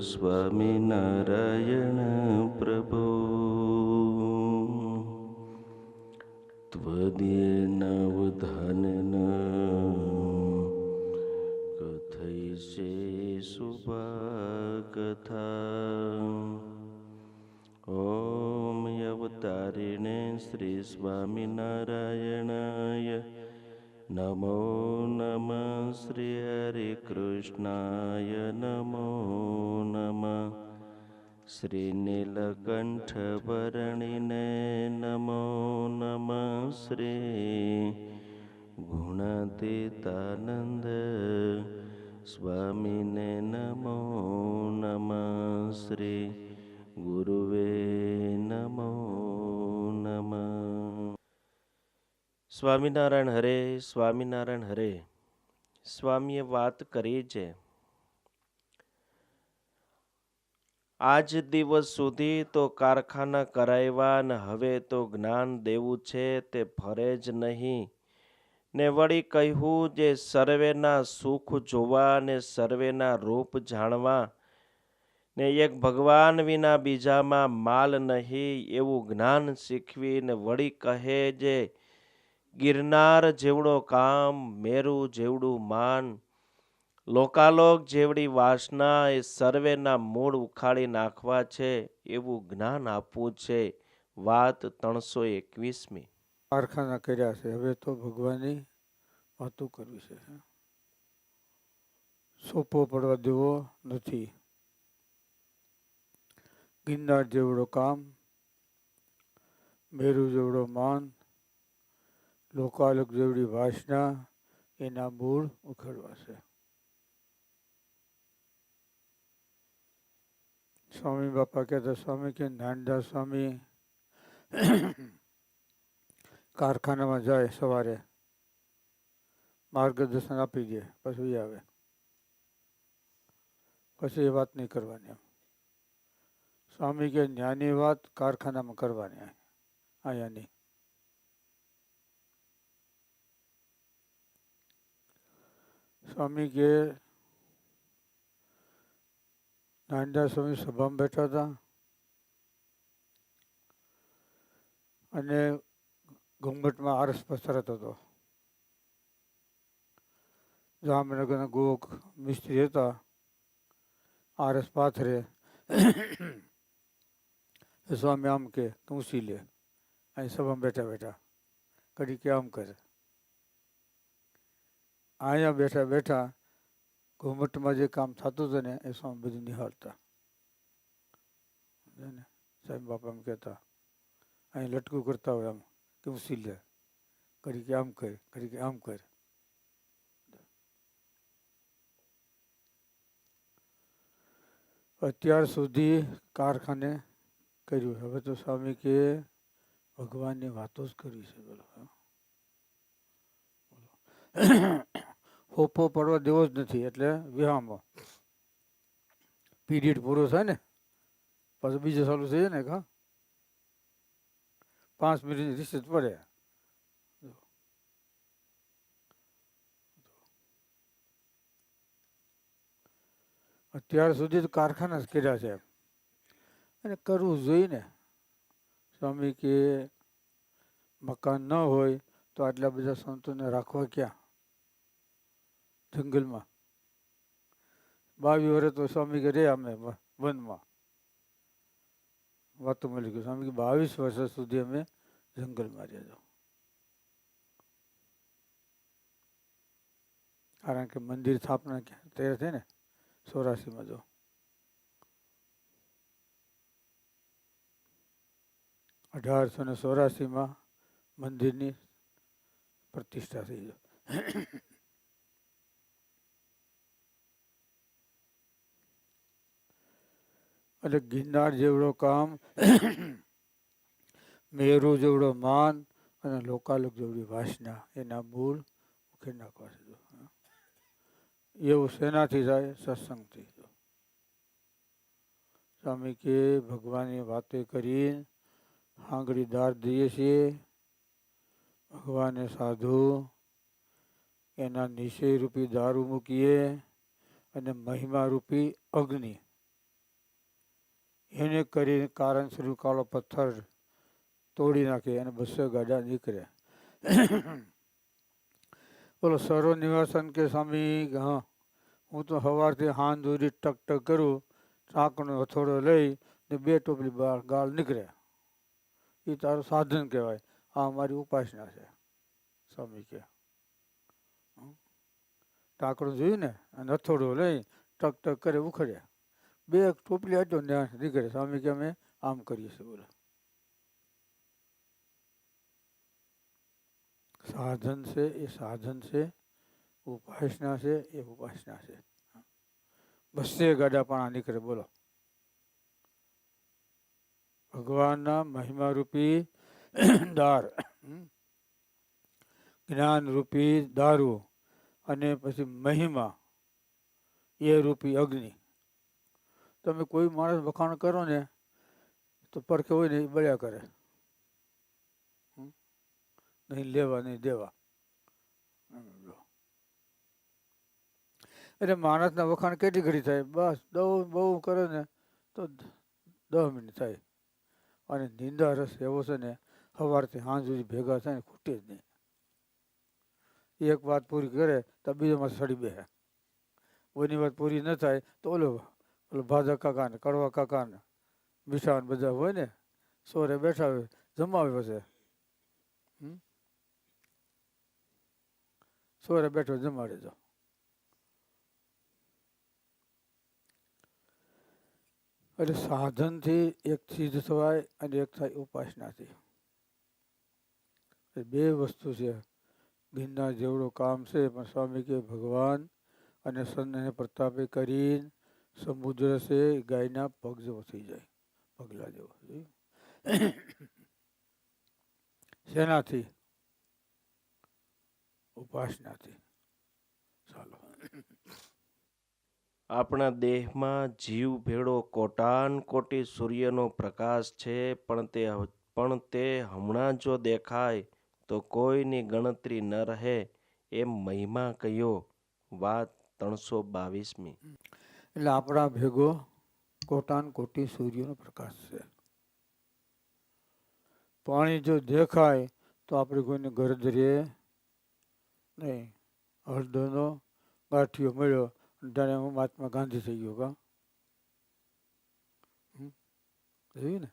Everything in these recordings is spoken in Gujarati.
સ્વામિનારાયણ પ્રભો ત્વદેનવધાનન કથૈશે છે કથા ઓમ અવતારિણે શ્રી સ્વામિનારાયણાય નમો નમ શ્રી હરિકૃષ્ણાય નમો નમ શ્રી નીલકંઠવર્ણિને નમો નમ શ્રી ગુણાતીતાનંદ સ્વામીને નમો નમ શ્રી ગુરુવે નમો નમ સ્વામિનારાયણ હરે સ્વામિનારાયણ હરે સ્વામીએ વાત કરી છે. આજ દિવસ સુધી તો કારખાના કરાવ્યા ને હવે તો જ્ઞાન દેવું છે તે ફરે જ નહીં. ને વળી કહ્યું જે સર્વેના સુખ જોવા ને સર્વેના રૂપ જાણવા. ને એક ભગવાન વિના બીજામાં માલ નહીં એવું જ્ઞાન શીખવી ને વળી કહે જે ગિરનાર જેવડો કામ, મેરુ જેવડું માન. લોકાલોક જેવડી વાસના એ સર્વેના મૂળ ઉખાડી નાખવા છે, એવું જ્ઞાન આપવું છે. વાત ત્રણસો એકવીસમી. કારખાના કર્યા છે. હવે તો ભગવાનની વાતો કરવી છે. સોપો પડવા દેવો નથી. ગિરનાર જેવડો કામ, મેરુ જેવડો માન લોકાલોક જેવડી વાસના એના મૂળ ઉખેડવા છે. સ્વામી બાપા કહેતા, સ્વામી, કે નાનદાસ સ્વામી કારખાનામાં જાય સવારે, માર્ગદર્શન આપી દે, પછી આવે. પછી એ વાત નહીં કરવાની એમ. સ્વામી કે જ્ઞાની વાત કારખાનામાં કરવાની અહીંયા નહીં. સ્વામી કે નાનદા સ્વામી સભામાં બેઠા હતા. અને ઘુંઘટમાં આરસ પસરત હતો. જામનગરના ગોક મિસ્ત્રી હતા. આરસ પાથરે. સ્વામી આમ કે કુંસી લે. અહીં સભામાં બેઠા બેઠા. કડી કે આમ કરે. અહીંયા બેઠા બેઠા ઘુમટમાં જે કામ થતું હતું ને એ સ્વામી બધું નિહાળતા. ને? સાહેબ બાપા એમ કહેતા, અહીં લટકું કરતા હોય આમ, કે ઉસી લે કરી કે આમ કર કરી કે આમ કર. અત્યાર સુધી કારખાને કર્યું. હવે તો સ્વામી કે, ભગવાનની વાતો જ કરવી છે. બોલો. હોપો પડવા દેવો જ નથી એટલે વિહામાં. પીરિયડ પૂરો થાય ને, પાછું બીજું ચાલુ થઈ જાય ને કા પાંચ મિનિટ રિસેસ પડે. અત્યાર સુધી તો કારખાના જ કર્યા છે. અને કરવું જોઈએ ને. સ્વામી કે મકાન ન હોય તો આટલા બધા સંતોને રાખવા ક્યાં? જંગલમાં. બાવીસ વર્ષ તો સ્વામી કે રે અમે વનમાં. વાતો મળી ગયું સ્વામી કે બાવીસ વર્ષ સુધી અમે જંગલમાં રહ્યા કારણ કે મંદિર સ્થાપના તૈયાર થઈ ને? ચોરાસીમાં જો. અઢારસો ને ચોરાસીમાં મંદિરની પ્રતિષ્ઠા થઈ એટલે ગિરનાર જેવડો કામ, મેરુ જેવડો માન અને લોકાલોક જેવડી વાસના, એના મૂળ ઉખેડ નાખવા છે એવું શેનાથી થાય, સત્સંગથી સ્વામી કે, ભગવાનની વાતે કરી હાંગળી દાર દઈએ છીએ, ભગવાને સાધુ એના નિશ્ચય રૂપી દારૂ મૂકીએ અને મહિમા રૂપી અગ્નિ એને કરી કારણ કાળો પથ્થર તોડી નાખી અને બસો ગાડા નીકળે. બોલો સર્વ નિવાસન કે સ્વામી, હા, હું તો સવારથી હાન દૂરી ટક ટક કરું, ચાકનો હથોડો લઈ ને બે ટોપલી બહાર ગાળ નીકળે. એ તારું સાધન કહેવાય. આ અમારી ઉપાસના છે. સ્વામી કે ટાંકડું જોયું ને, અને હથોડો લઈ ટક ટક કરે, ઉખડે. બે ટોપલી આટો ને નીકળે સ્વામી કે અમે આમ કરીએ છીએ, બોલો. સાધન છે, એ સાધન છે, ઉપાસના છે, એ ઉપાસના છે. બસે ગાડા પણ નીકળે, બોલો. ભગવાનના મહિમા રૂપી દાર જ્ઞાન રૂપી દારૂ અને પછી મહિમા, એ રૂપી અગ્નિ. તમે કોઈ માણસ વખાણ કરો ને, તો પરખે હોય ને એ બળ્યા કરે? નહીં લેવા, નહીં દેવા. એટલે માણસના વખાણ કેટલી ઘડી થાય? બસ દઉં, બહુ કરે ને, તો દસ મિનિટ થાય. અને નિંદા રસ એવો છે ને, સવારથી સાંજ સુધી ભેગા થાય ને ખૂટે જ નહીં. એક વાત પૂરી કરે, તો બીજામાં સડી બેસે કોઈની વાત પૂરી ન થાય, તો ઓલો ઓલો ભાજા કાકા ને કડવા કાકા ને મીઠા બધા હોય ને સોરે બેઠા હોય, જમાવે પછી. સોરે બેઠો જમાડે તો એટલે સાધનથી એક સિદ્ધ થવાય અને એક થાય ઉપાસનાથી. એ બે વસ્તુ છે. ગીરના જેવડું કામ છે, પણ સ્વામી કે ભગવાન અને સંતને પ્રતાપે કરી સમુદ્ર છે ગાયના પગ જેવો થઈ જાય. પગલા જેવો શેનાથી ઉપાસનાથી. ચાલો. આપણા દેહમાં જીવ ભેળો કોટાન કોટી સૂર્યનો પ્રકાશ છે, પણ તે પણ તે હમણાં જો દેખાય, તો કોઈની ગણતરી ન રહે, એમ મહિમા કયો વાત ત્રણસો બાવીસમી. એટલે આપણા ભેગો કોટાન કોટી સૂર્યનો પ્રકાશ છે. પાણી જો દેખાય તો આપણે કોઈને ગરજ રે નહીં. હળદરનો ગાંઠિયો મળ્યો જાણે હું મહાત્મા ગાંધી થઈ ગયો કા? જોયું ને?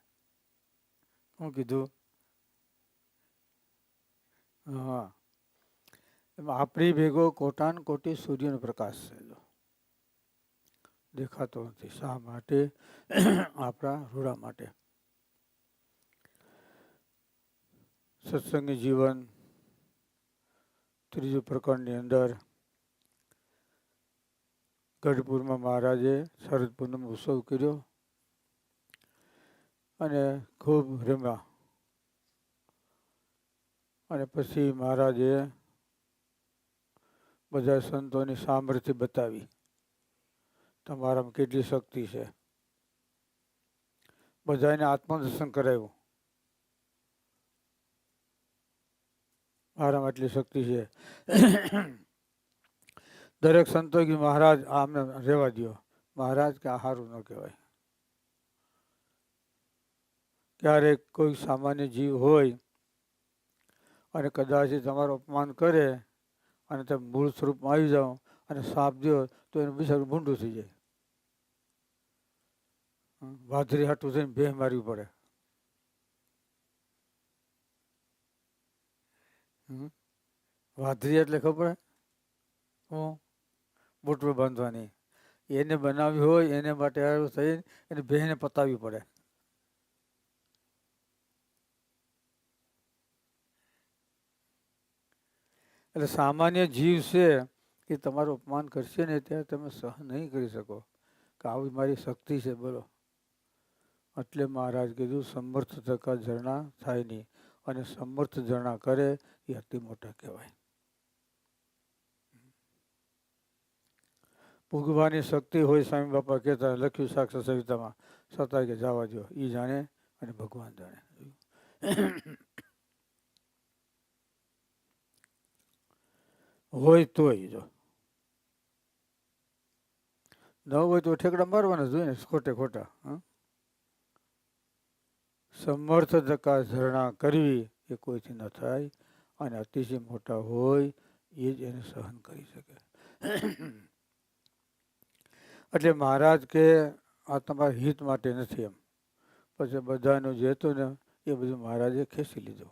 શું કીધું? હા. એમાં આપણી ભેગો કોટાન કોટી સૂર્યનો પ્રકાશ છે. દેખાતો નથી. શા માટે? આપણા રૂડા માટે. સત્સંગી જીવન ત્રીજું પ્રકરણની અંદર ગઢપુરમાં મહારાજે શરદ પૂનમ ઉત્સવ કર્યો અને ખૂબ રમ્યા. અને પછી મહારાજે બધા સંતોની સામર્થ્ય બતાવી. તમારામાં કેટલી શક્તિ છે? બધાને આત્મદર્શન કરાવ્યું મારામાં એટલી શક્તિ છે. દરેક સંતો કે મહારાજ આમને રહેવા દો મહારાજ કે હારું ન કહેવાય. ક્યારેક કોઈ સામાન્ય જીવ હોય અને કદાચ તમારું અપમાન કરે અને તમે મૂળ સ્વરૂપમાં આવી જાઓ અને સાપ દો તો એનું બિચારું ભૂંડું થઈ જાય. વાઘરી હાટું થઈને ભેહ મારવી પડે. વાઘરી એટલે ખબર? હું? બુટરું બાંધવાની. એને બનાવી હોય, એને માટે હારું થઈ એને ભેહને પતાવવી પડે. એટલે સામાન્ય જીવ છે એ તમારું અપમાન કરશે ને, ત્યારે તમે સહન નહીં કરી શકો. કે આવી મારી શક્તિ છે, બોલો. એટલે મહારાજ કીધું, સમર્થ થકા ઝરણા થાય નહીં અને સમર્થ ઝરણા કરે એ અતિ મોટા કહેવાય. ભોગવાની શક્તિ હોય સ્વામી બાપા કહેતા, લખ્યું સાક્ષર સવિતામાં છતાં કે જવા દો એ જાણે અને ભગવાન જાણે. હોય તોય જો. ન હોય તો ઠેકડા મારવાના જોઈએ ને, ખોટે ખોટા, હં? સમર્થ ધક્કા ધરણા કરવી એ કોઈથી ન થાય અને અતિશય મોટા હોય એ જ એને સહન કરી શકે. એટલે મહારાજ કે, આ તમારા હિત માટે નથી એમ. પછી બધાનું જે હતું ને, એ બધું મહારાજે ખેંચી લીધું.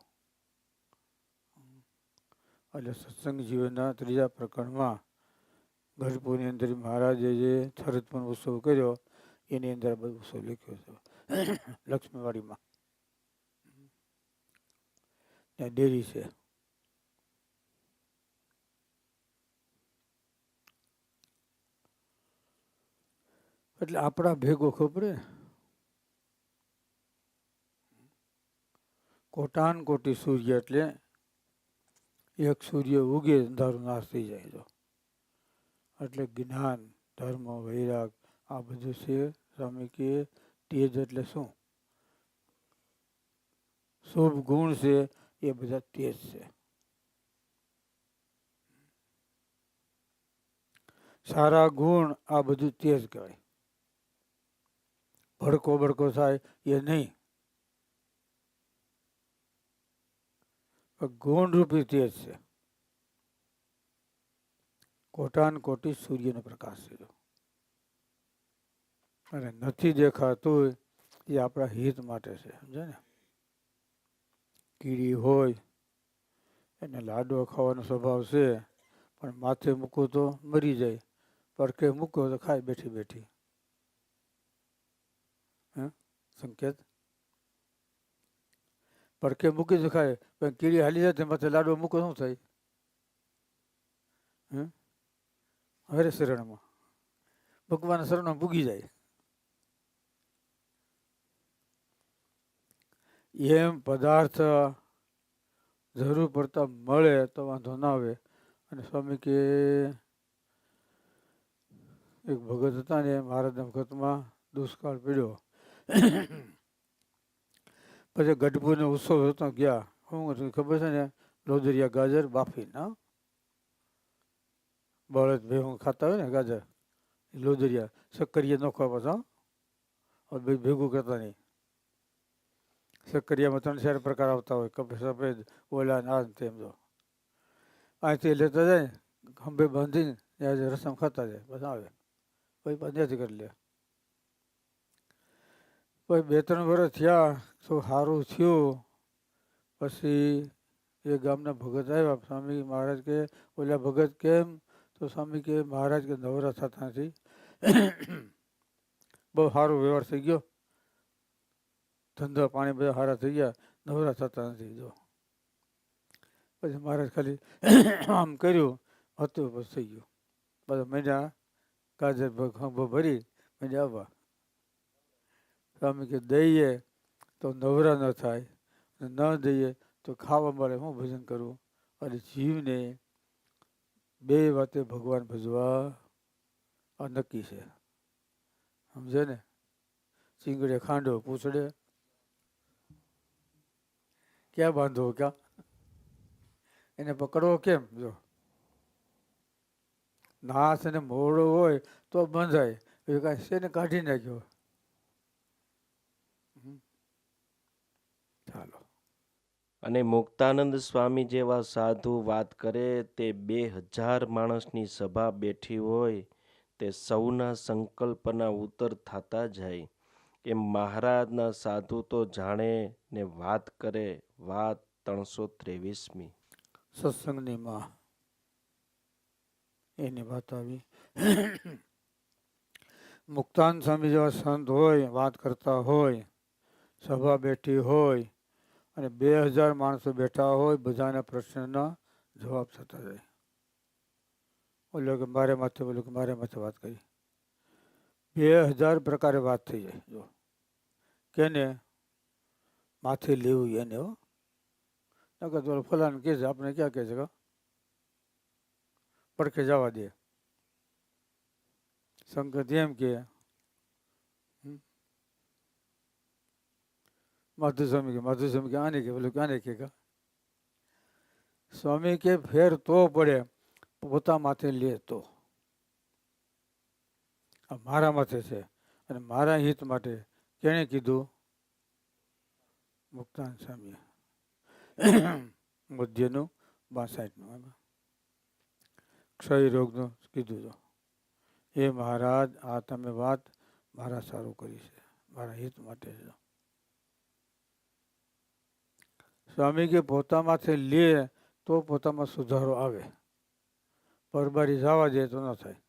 એટલે સત્સંગ જીવનના ત્રીજા પ્રકરણમાં ગઢપુરની અંદર મહારાજે જે શરદપુર ઉત્સવ કર્યો, એની અંદર બધો ઉત્સવ લખ્યો છે. લક્ષ્મીવાડીમાં. ત્યાં ડેરી છે. એટલે આપણા ભેગો ખબર કોટાન કોટી સૂર્ય એટલે એક સૂર્ય ઉગે, અંધારું નાશ થઈ જાય તો એટલે જ્ઞાન, ધર્મ, વૈરાગ, આ બધું છે સ્વામી કે તેજ એટલે શું? શુભ ગુણ છે એ બધા તેજ છે સારા ગુણ આ બધું તેજ કહેવાય ભડકો ભડકો થાય એ નહીં ગુણ રૂપી તેજ છે કોટાન કોટી સૂર્યનો પ્રકાશ છે જો. અને નથી દેખાતું એ આપણા હિત માટે છે સમજે ને કીડી હોય, એને લાડવો ખાવાનો સ્વભાવ છે, પણ માથે મૂકો તો મરી જાય. પડકે મૂકો તો ખાય બેઠી બેઠી. હે? સંકેત? પડકે મૂકી તો ખાય, પણ કીડી હાલી જાય તે માથે લાડવો મૂકો શું થાય? હમ હરે શરણમાં. ભગવાન શરણમાં ભૂગી જાય. એમ પદાર્થ જરૂર પડતા મળે તો વાંધો ના આવે. અને સ્વામી કે, એક ભગત હતા ને, મહારાજના વખતમાં દુષ્કાળ પડ્યો. પછી ગઢપુરનો ઉત્સવ હતો ગયા. શું ખબર છે ને, લોદરિયા ગાજર બાફી ના બળદ ભેગું ખાતા હોય ને, ગાજર, એ લોદરિયા સક્કરિયા ન ખાવા પાછા ભેગું કરતા નહીં. સક્કરિયામાં ત્રણ ચાર પ્રકાર આવતા હોય. કપે સફેદ, ઓલા આ તેમ જો અહીંથી લેતા જાય, ખંભે બાંધીને ત્યાં રસમ ખાતા જાય, બસ આવે. પાછા ત્યાંથી કરી લે. પછી બે ત્રણ વર્ષ થયા, તો સારું થયું. પછી એ ગામના ભગત આવ્યા, સ્વામી મહારાજ કે, ઓલા ભગત કેમ? તો સ્વામી કે, મહારાજ કે નવરા થતા નથી બહુ સારો વ્યવહાર થઈ ગયો. ધંધા પાણી બધા સારા થઈ ગયા, નવરા થતા નથી, જો. પછી મહારાજ ખાલી આમ કર્યું, હતું બસ થઈ ગયું. બધા મહિના ગાજર ખંભો ભરી મહિના આવવા. સ્વામી કે દઈએ તો નવરા ન થાય ન દઈએ તો ખાવા મળે, હું ભજન કરવું અને જીવને બે વાતે ભગવાન ભજવા આ નક્કી છે. સમજે ને? ચીંગડે ખાંડો પૂછડે ક્યાં બાંધવો ક્યાં એને પકડવો કેમ? જો. નાશ અને મોડો હોય તો બંધાય. એ કાંઈ છે કાઢી નાખ્યો. ચાલો. અને મુક્તાનંદ સ્વામી જેવા સાધુ વાત કરે તે બે હજાર માણસની સભા બેઠી હોય તે સૌના સંકલ્પના ઉત્તર થતા જાય. એમ મહારાજના સાધુ તો જાણે ને વાત કરે. વાત ત્રણસો ત્રેવીસમી સત્સંગની માં એની વાત આવી. મુક્તાન સ્વામી જેવા સંત હોય, વાત કરતા હોય, સભા બેઠી હોય અને બે હજાર માણસો બેઠા હોય, બધાના પ્રશ્નના જવાબ થતા જાય. ઓલો કે મારે માથે બોલો કે મારે માથે વાત કરી. બે હજાર પ્રકારે વાત થઈ જાય, જો. કેને? માથે લેવું એને, હો. નકર તો ફલાણ કહે છે આપણે ક્યાં કહે? છે કા પડખે જવા દે. સંકત એમ કે માધુસ્વામી માધુ સ્વામી કે માધુ સ્વામી કે આને કે પેલું કે કે કા સ્વામી કે ફેર તો પડે, પોતા માથે લે તો. આ મારા માથે છે અને મારા હિત માટે કેણે કીધું? મુક્તાન સ્વામીએ. મધ્યનું બાસાઠનું એમાં ક્ષય રોગનું કીધું તો. એ મહારાજ, આ તમે વાત મારા સારું કરી છે, મારા હિત માટે છે. સ્વામી કે પોતામાંથી લે તો પોતામાં સુધારો આવે. પરબારી જવા દે તો ન થાય.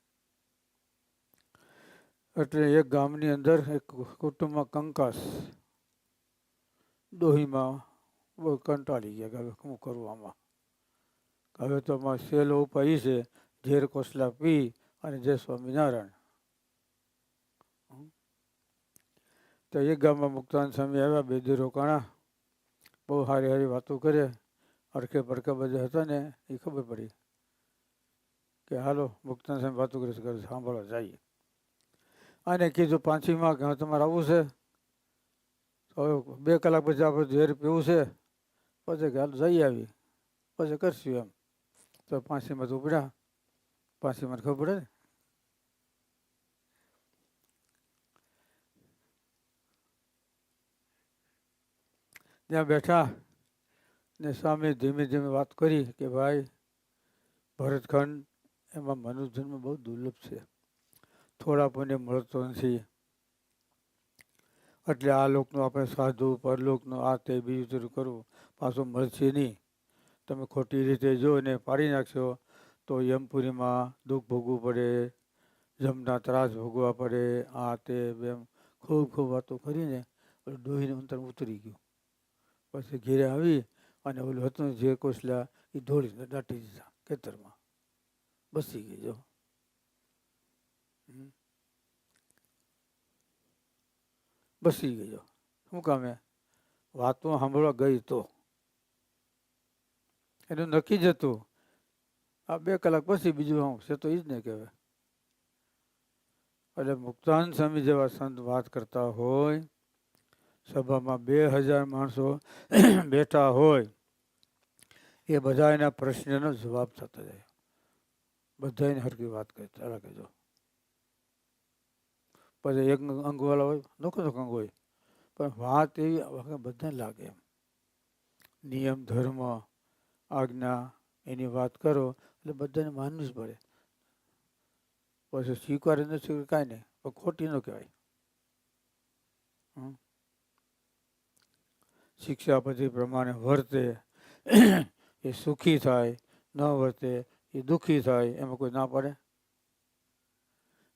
એટલે એક ગામની અંદર એક કુટુંબમાં કંકાસ ડોહીમાં બહુ કંટાળી ગયા કે હવે શું કરવું આમાં? હવે તો આમાં સહેલો ઉપાય છે ઝેર કોસલા પી અને જય સ્વામિનારાયણ. તો એક ગામમાં મુક્તાન સ્વામી આવ્યા બે દી રોકાણા. બહુ સારી સારી વાતો કરે. અડખે પડખે બધા હતા ને એ ખબર પડી કે હાલો મુક્તાન સ્વામી વાતો કરે કરે છે, સાંભળવા જઈએ. અને કીધું પાંચીમાં કે તમારે આવવું છે. હવે બે કલાક પછી આપણે ઝેર પીવું છે. પછી હાલ જઈ આવી પછી કરશું એમ. તો પાંચીમાં તો ઉપડ્યા પાંચીમાં ખબર પડે ત્યાં બેઠા ને સ્વામી ધીમે ધીમે વાત કરી કે ભાઈ, ભરતખંડ એમાં મનુષ્યજન્મ બહુ દુર્લભ છે. થોડા પુણ્ય મળતો નથી. એટલે આ લોકનું આપણે સાધુ, પરલોકનું આ તે બીજું તેરું કરવું. પાછું મળશે નહીં. તમે ખોટી રીતે જો એને પાડી નાખશો, તો યમપુરીમાં દુઃખ ભોગવું પડે, જમના ત્રાસ ભોગવવા પડે. આ તે બેમ ખૂબ ખૂબ વાતો કરીને ડોહીને અંતર ઉતરી ગયું. પછી ઘેરે આવી અને ઓલું હતું જે કોસલા એ ઢોળીને દાટી દીધા ખેતરમાં. બસી ગઈ જો. હમ. બસી ગયો. શું કામે વાતો સાંભળવા ગઈ તો. એનું નક્કી જ હતું. આ બે કલાક પછી બીજું હું છે તો એ જ ને કહેવાય. એટલે મુક્તાન સ્વામી જેવા સંત વાત કરતા હોય, સભામાં બે હજાર માણસો બેઠા હોય, એ બધા એના પ્રશ્નનો જવાબ થતો જાય. બધાને હરકી વાત કરતા કહેજો. પછી એક અંગવાળા હોય, નોખો નોખો અંગ હોય. પણ વાત એવી બધાને લાગે એમ. નિયમ, ધર્મ, આજ્ઞા, એની વાત કરો, એટલે બધાને માનવું જ પડે. પછી સ્વીકારે ન સ્વીકાર કાંઈ નહીં, પણ ખોટી ન કહેવાય. શિક્ષા શિક્ષાપતિ પ્રમાણે વર્તે, એ સુખી થાય, ન વર્તે, એ દુઃખી થાય, એમાં કોઈ ના પડે.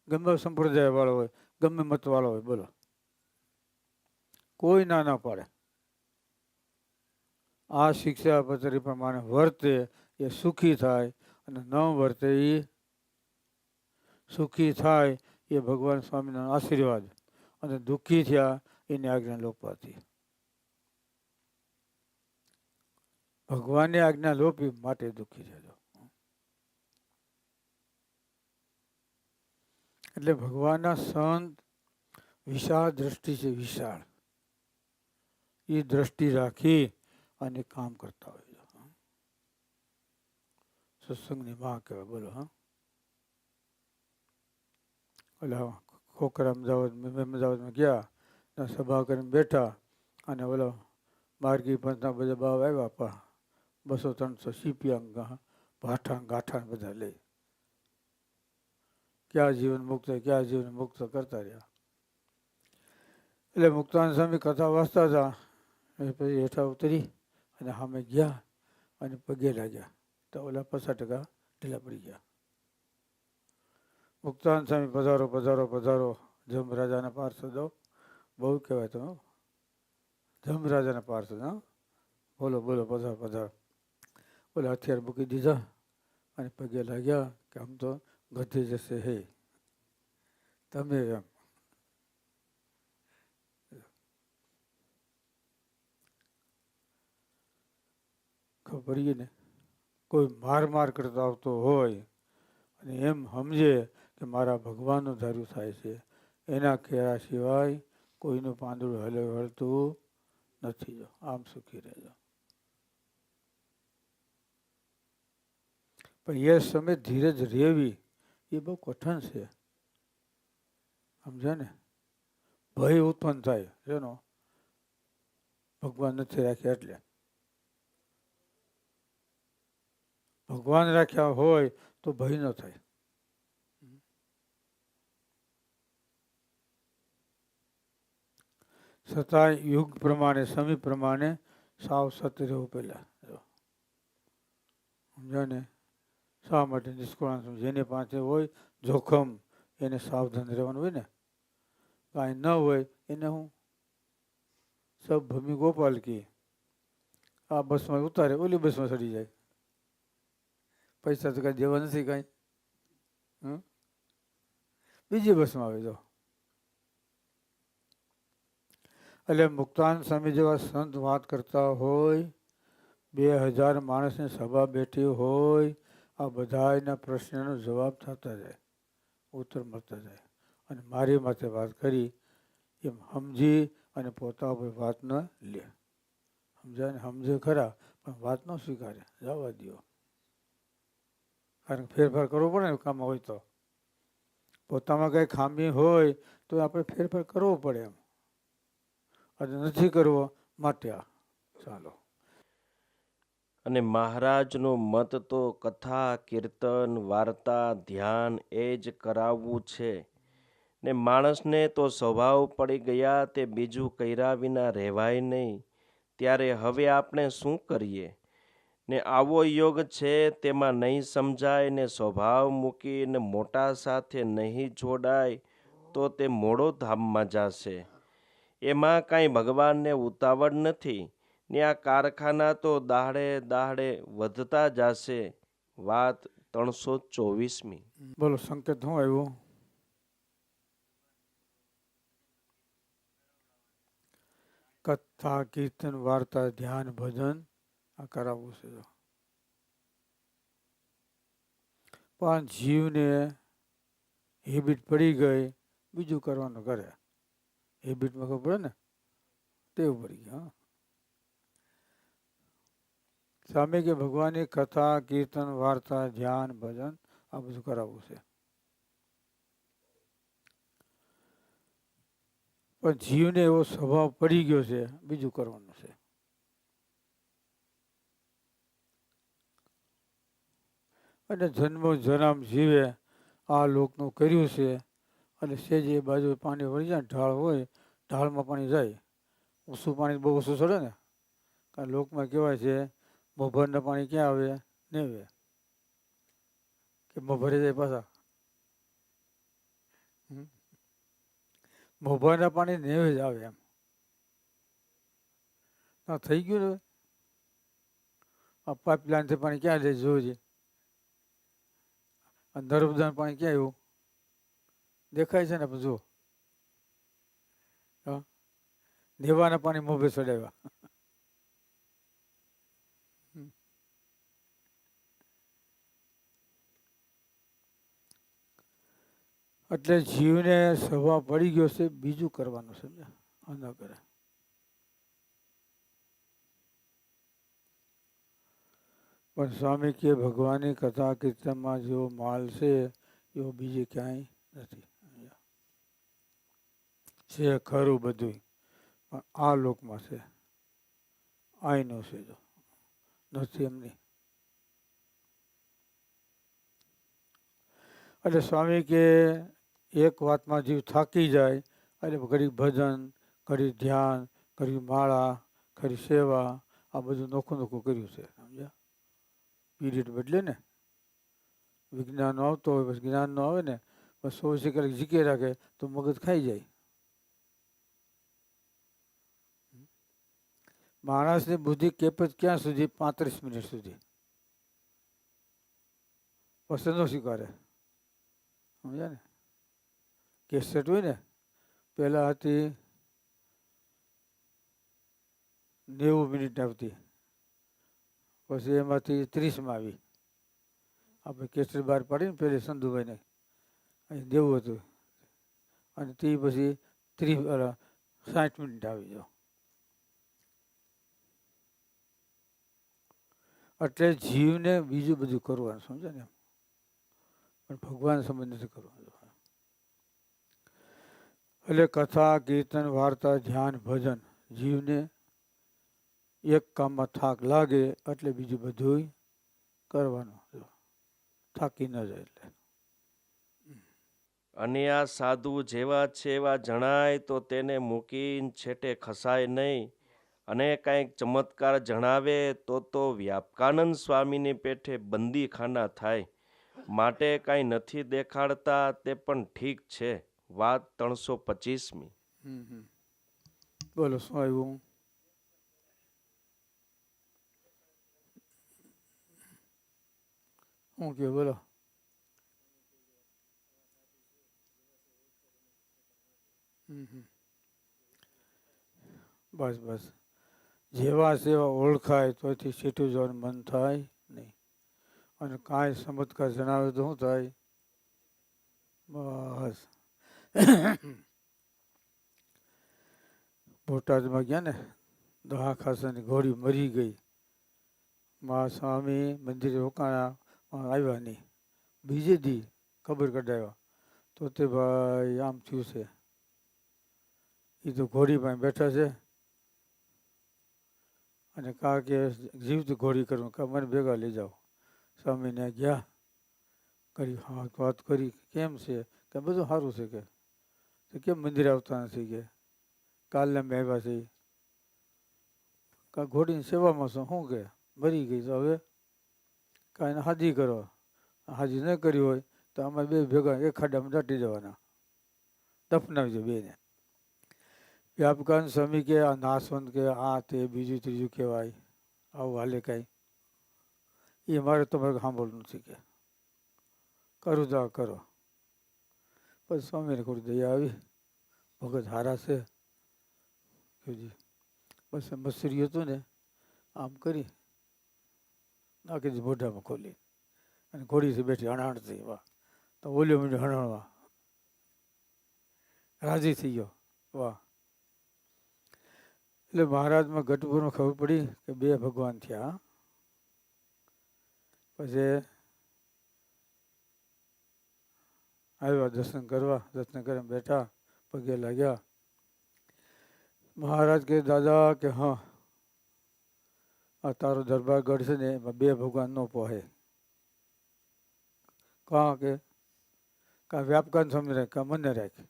ગમે સંપ્રદાય વાળો હોય ગમે મતવાળો હોય, બોલો. કોઈ ના ના પાડે. આ શિક્ષાપત્રી પ્રમાણે વર્તે એ સુખી થાય અને ન વર્તે એ સુખી થાય એ ભગવાન સ્વામીના આશીર્વાદ અને દુઃખી થયા એની આજ્ઞા લોપવાથી ભગવાનની આજ્ઞા લોપી, માટે દુઃખી થયો એટલે ભગવાનના સંત વિશાળ દ્રષ્ટિ છે, વિશાળ. એ દ્રષ્ટિ રાખી અને કામ કરતા હોય સત્સંગની માં કહેવાય, બોલો, હા. ઓલા ખોખરા અમદાવાદ અમદાવાદમાં ગયા, ત્યાં સભા કરીને બેઠા અને ઓલો માર્ગી પંથના બધા બાવ આવ્યા, પા બસો ત્રણસો સીપિયા ભાઠા ગાંઠા બધા લઈ. ક્યાં જીવન મુક્ત ક્યાં જીવન મુક્ત કરતા રહ્યા. એટલે મુક્તાન સ્વામી કથા વાંચતા હતા, એ પછી હેઠા ઉતરી અને સામે ગયા અને પગે લાગ્યા. તો ઓલા પચાસ ટકા ઢીલા પડી ગયા. મુક્તાન સ્વામી પધારો પધારો પધારો જમ રાજાના પાર્ષદો. બહુ કહેવાય તમે જમ રાજાના પાર્ષદ, હા. બોલો બોલો, પધારો પધારો. બોલે હથિયાર મૂકી દીધા અને પગે લાગ્યા કે આમ તો ગધી જશે, હે. તમે એમ. ખબર ને? કોઈ માર માર કરતો આવતો હોય અને એમ સમજે કે મારા ભગવાનનું ધાર્યું થાય છે, એના કહેવા સિવાય કોઈનું પાંદડું હલે હળતું નથી. જો, આમ સુખી રહેજો. પણ એ સમય ધીરજ રહેવી એ બહુ કઠણ છે. સમજે ને? ભય ઉત્પન્ન થાય જેનો ભગવાન નથી રાખ્યા એટલે. ભગવાન રાખ્યા હોય તો ભય ન થાય. છતાં યુગ પ્રમાણે, સમય પ્રમાણે સાવ સત રહેવું પહેલાં. સમજો ને? શા માટે નિષ્કુળાંત જેની પાસે હોય જોખમ, એને સાવધાન રહેવાનું હોય ને? કાંઈ ન હોય એને હું સબ ભૂમિ ગોપાલ કી આ બસમાં ઉતારે, ઓલી બસમાં ચડી જાય. પૈસા તો કાંઈ દેવા નથી કાંઈ. બીજી બસમાં આવે, જો. એટલે મુક્તાન સ્વામી જેવા સંત વાત કરતા હોય, બે હજાર માણસની સભા બેઠી હોય આ બધાના પ્રશ્નનો જવાબ થતા જાય, ઉત્તર મળતા જાય. અને મારી માથે વાત કરી, એમ સમજી અને પોતા ઉપર વાત ન લે. સમજાય સમજે ખરા, પણ વાત ન સ્વીકારે. જવા દો કારણ કે ફેરફાર કરવો પડે ને કામ હોય તો. પોતામાં કંઈ ખામી હોય, તો આપણે ફેરફાર કરવો પડે એમ. અને નથી કરવો માટે ચાલો. અને મહારાજનો મત તો કથા, કીર્તન, વાર્તા, ધ્યાન એ જ કરાવવું છે. ને માણસને તો સ્વભાવ પડી ગયા તે બીજું કર્યા વિના રહેવાય નહીં. ત્યારે હવે આપણે શું કરીએ? ને આવો યોગ છે તેમાં નહીં સમજાય ને સ્વભાવ મૂકીને મોટા સાથે નહીં જોડાય તો તે મોડો ધામમાં જશે. એમાં કાંઈ ભગવાનને ઉતાવળ નથી. ને આ કારખાના તો દાડે દાડે વધતા જશે. વાત ત્રણસો ચોવીસમી. બોલો, સંકેત શું આવ્યો? કથા, કીર્તન, વાર્તા, ધ્યાન, ભજન, આ કરાવવું છે. પણ જીવને હેબિટ પડી ગઈ, બીજું કરવાનું કરે હેબિટમાં ખબર પડે ને? ટેવ પડી ગઈ, હા. સામે કે ભગવાનની કથા, કીર્તન, વાર્તા, ધ્યાન, ભજન, આ બધું કરાવવું છે. પણ જીવને એવો સ્વભાવ પડી ગયો છે, બીજું કરવાનું છે. અને જન્મ જન્મ જીવે, આ લોકનું કર્યું છે, અને સેજ એ બાજુ પાણી વળી જાય ઢાળ હોય, ઢાળમાં પાણી જાય. ઓછું પાણી બહુ ઓછું ચડે ને. કારણ લોકમાં કહેવાય છે મોભરના પાણી ક્યાં આવે? નેવે કે મોભરે જાય પાછા. મોભરના પાણી નેવે જ આવે એમ. ના થઈ ગયું ને આ પાઇપલાઇનથી પાણી ક્યાં જાય જોઈએ આ નર્મદાનું પાણી ક્યાં આવ્યું? દેખાય છે ને જુઓ. દેવાના પાણી મોભે ચડાવ્યા. એટલે જીવને સ્વભાવ પડી ગયો છે, બીજું કરવાનું આ ન કરે. પણ સ્વામી કે ભગવાનની કથા કીર્તનમાં જેવો માલ છે, એવો બીજે ક્યાંય નથી? છે ખરું બધું પણ આ લોકમાં છે. આઈનું છે જો. નથી એમની. એટલે સ્વામી કે એક વાતમાં જીવ થાકી જાય એટલે ઘડી ભજન ઘડી ધ્યાન ઘડી માળા ઘડી સેવા, આ બધું નોખું નોખું કર્યું છે, સમજ્યા? પીરિયડ બદલે ને. વિજ્ઞાન આવતો હોય, બસ જ્ઞાનનો આવે ને, બસ ચોવીસે કલાક જીકે રાખે, તો મગજ ખાઈ જાય. માણસની બુદ્ધિ કેપજ ક્યાં સુધી? પાંત્રીસ મિનિટ સુધી. પસંદો સ્વીકારે. સમજ્યા ને? કેસેટ હોય ને, પહેલાં હતી નેવું મિનિટ આવતી. પછી એમાંથી ત્રીસમાં આવી. આપણે કેસેટ બહાર પાડીને પેલી સંધુભાઈને. અહીં દેવું હતું. અને તે પછી ત્રીસ સાઠ મિનિટ આવી જાઓ એટલે જીવને બીજું બધું કરવાનું સમજે ને? પણ ભગવાન સમજ નથી કરવાનો. એટલે કથા, કીર્તન, વાર્તા, ધ્યાન, ભજન જીવને એક કામમાં થાક લાગે એટલે બીજું બધું કરવાનું. થાકી ન જાય એટલે. અને આ સાધુ જેવા છે એવા જણાય તો તેને મૂકીને છેટે ખસાય નહીં. અને કાંઈક ચમત્કાર જણાવે તો તો વ્યાપકાનંદ સ્વામીની પેઠે બંદીખાના થાય. માટે કાંઈ નથી દેખાડતા તે પણ ઠીક છે. વાત ત્રણસો પચીસમી. બોલો, શું આવ્યું? શું કે બોલો. બસ બસ. જેવા સેવા ઓળખાય તોથી સીટું જવાનું મન થાય નહીં. અને કાંઈ ચમત્કાર જણાવે તો શું થાય? બસ. બોટાદમાં ગયા ને દહા ખાસાની ઘોડી મરી ગઈ. મા સ્વામી મંદિરે રોકાણા આવ્યા નહીં. બીજે દી ખબર કઢાવ્યા. તો તે ભાઈ આમ થયું છે. એ તો ઘોડી પાસે બેઠા છે. અને કા કે જીવતી ઘોડી કરું, કા મને ભેગા લઈ જાઓ. સ્વામીને ગયા. કરી હા, વાત કરી. કેમ છે? કે બધું સારું છે કે? કેમ મંદિરે આવતા નથી કે? કાલને મેં આવ્યા છે કાં ઘોડીની સેવામાં શું શું કે? મરી ગઈ તો હવે? કાંઈ હાજી કરો? હાજી ન કરી હોય તો અમારે બે ભેગા એક ખાડામાં દાટી જવાના. દફનાવજો બેને. વ્યાપકાન સ્વામી કે આ નાસવંત કે આ તે બીજું ત્રીજું કહેવાય. આવું હાલે કાંઈ. એ મારે તમારે સાંભળવું નથી કે. કરું તો કરો. પછી સ્વામીને થોડી દયા આવી. ભગત હારા છે. કીધું પછી મસૂરી હતું ને, આમ કરી નાખી દીધું મોઢામાં ખોલી. અને ઘોડીથી બેઠી હણાણતી. વાહ. તો ઓલ્યો મને હણાણવા. રાજી થઈ ગયો. વાહ. એટલે મહારાજમાં ગઢપુરમાં ખબર પડી કે બે ભગવાન થયા. પછી આવ્યા, દર્શન કરવા દર્શન કરીને બેઠા, પગે લાગ્યા. મહારાજ કે, દાદા, કે હા, આ તારો દરબાર ગઢ છે ને, એમાં બે ભગવાન નો પોહે. કાં કે? કાં વ્યાપકાન સમય રાખ, કાં મને રાખ?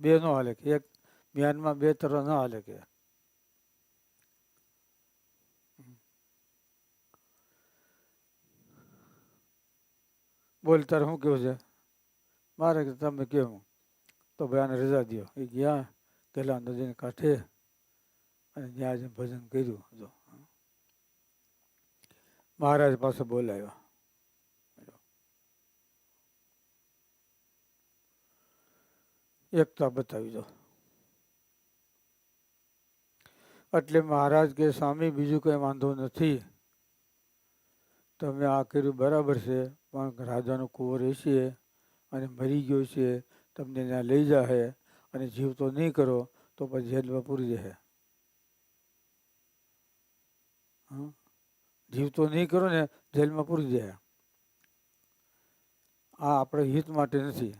બે નો હાલે કે, એક મ્યાનમાં બે તરફ ન હાલે કે. બોલ, તારે શું કેવું છે? મારે તમે કેવું તો ભાઈ આને રજા દો એ ગયા કેલા નદીને કાંઠે અને ત્યાં જઈને ભજન કર્યું. જો. મહારાજ પાસે બોલાવ્યા એકતા બતાવી દો. એટલે મહારાજ કે, સ્વામી, બીજું કંઈ વાંધો નથી. તમે આ કર્યું બરાબર છે, પણ રાજાનો કુંવર રહેશે અને મરી ગયો છે, તમને ત્યાં લઈ જાહે અને જીવતો નહીં કરો, તો પછી જેલમાં પૂરી જશે? જીવતો નહીં કરો ને, જેલમાં પૂરી જાય આ આપણે હિત માટે નથી.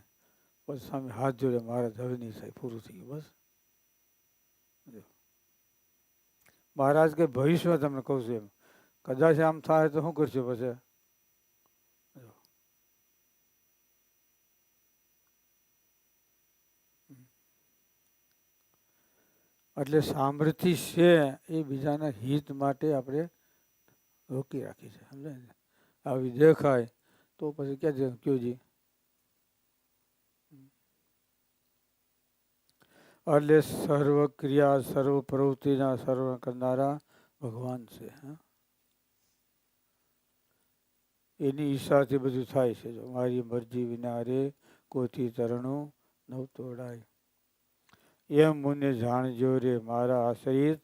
પછી સામે હાથ જોડે મહારાજ હવે નહીં થાય પૂરું થઈ ગયું, બસ. મહારાજ કે ભવિષ્યમાં તમને કહું છું એમ. કદાચ આમ થાય તો શું કરશો પછી જો. એટલે સામર્થ્ય છે એ બીજાના હિત માટે આપણે રોકી રાખી છે, સમજાય ને? આવી દેખાય તો પછી ક્યાં છે કયોજી એટલે સર્વ ક્રિયા સર્વ પ્રવૃત્તિના સર્વ કરનારા ભગવાન છે, હા? એની ઈચ્છાથી બધું થાય છે મારી મરજી વિના રે કોથી તરણું નવ તોડાય. એમ મને જાણજો રે મારા આશ્રિત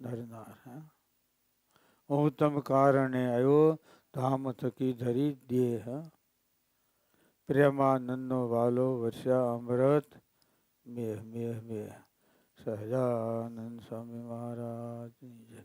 નરનાર, હા? તમ કારણે આવ્યો, ધામ થકી ધરી દેહ પ્રેમાનંદનો વાલો વર્ષા અમૃત, મેહ મેહ મેહ. સહજાનંદ સ્વામી મહારાજની જય.